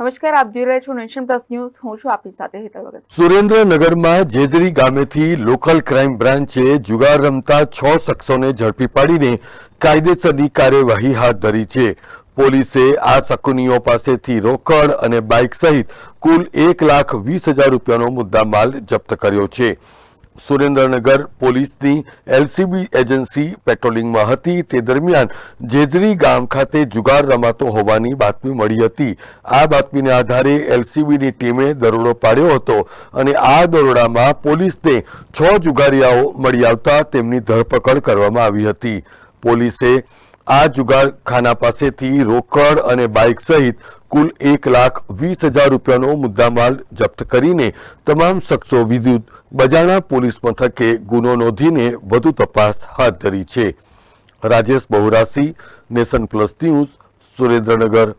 નમસ્કાર, આપ જોઈ રહ્યા છો નેશન પ્લસ ન્યૂઝ. હું છું આપની સાથે હેતલ ભગત સુરેન્દ્રનગરમાં જેજરી ગામેથી લોકલ ક્રાઇમ બ્રાન્ચે જુગાર રમતા છ શખ્સોને ઝડપી પાડીને કાયદેસરની કાર્યવાહી હાથ ધરી છે. પોલીસે આ શકુનીઓ પાસેથી રોકડ અને બાઇક સહિત કુલ એક લાખ વીસ હજાર રૂપિયાનો મુદ્દામાલ જપ્ત કર્યો છે. સુરેન્દ્રનગર પોલીસની એલસીબી એજન્સી પેટ્રોલિંગમાં હતી. તે દરમિયાન જેજરી ગામ ખાતે જુગાર રમાતો હોવાની બાતમી મળી હતી. આ બાતમીને આધારે એલસીબીની ટીમે દરોડો પાડ્યો હતો અને આ દરોડામાં પોલીસને છ જુગારીયાઓ મળી આવતા તેમની ધરપકડ કરવામાં આવી હતી. પોલીસે આ જુગારખાના પાસેથી રોકડ અને બાઇક સહિત કુલ એક લાખ વીસ હજાર રૂપિયાનો મુદ્દામાલ જપ્ત કરીને તમામ શખ્સો વિદ્યુત બજાણા પોલીસ મથકે ગુનો નોંધીને વધુ તપાસ હાથ ધરી છે. Rajesh Bahurasi nation plus news, Surendranagar.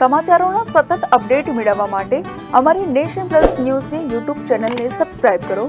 સમાચારોના સતત અપડેટ મેળવવા માટે અમારી નેશન પ્લસ ન્યૂઝની યુટ્યુબ ચેનલને સબસ્ક્રાઇબ કરો.